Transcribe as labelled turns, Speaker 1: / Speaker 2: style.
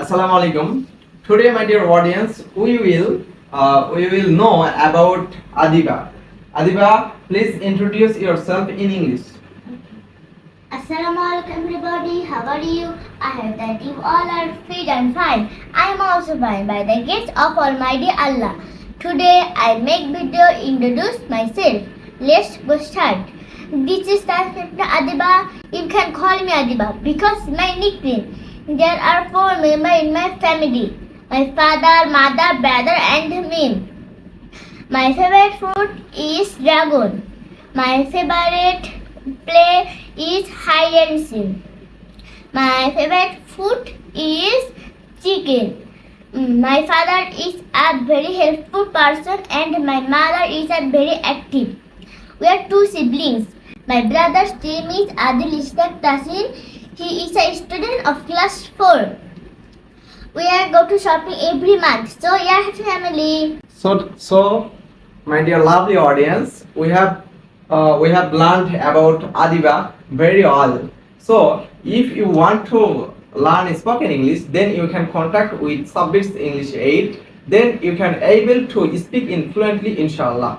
Speaker 1: Assalamu alaikum. Today, my dear audience, we will uh, we will know about Adiba. Adiba, please introduce yourself in English.
Speaker 2: Assalamualaikum everybody, how are you? I hope that you all are fit and fine. I am also fine by the grace of Almighty Allah. Today I make video introduce myself. Let's go start. This is Tasmipna Adiba. You can call me Adiba because my nickname. There are four members in my family. My father, mother, brother and me. My favorite food is dragon. My favorite play is hide and seek. My favorite food is chicken. My father is a very helpful person and my mother is a very active. We are two siblings. My brother's name is Adil Ishaq Tasin. He is a student of class 4. We are go to shopping every month. So yeah, family.
Speaker 1: So, so, my dear lovely audience, we have uh, we have learned about Adiba very well. So, if you want to learn spoken English, then you can contact with Subjects English 8. Then you can able to speak fluently, inshallah.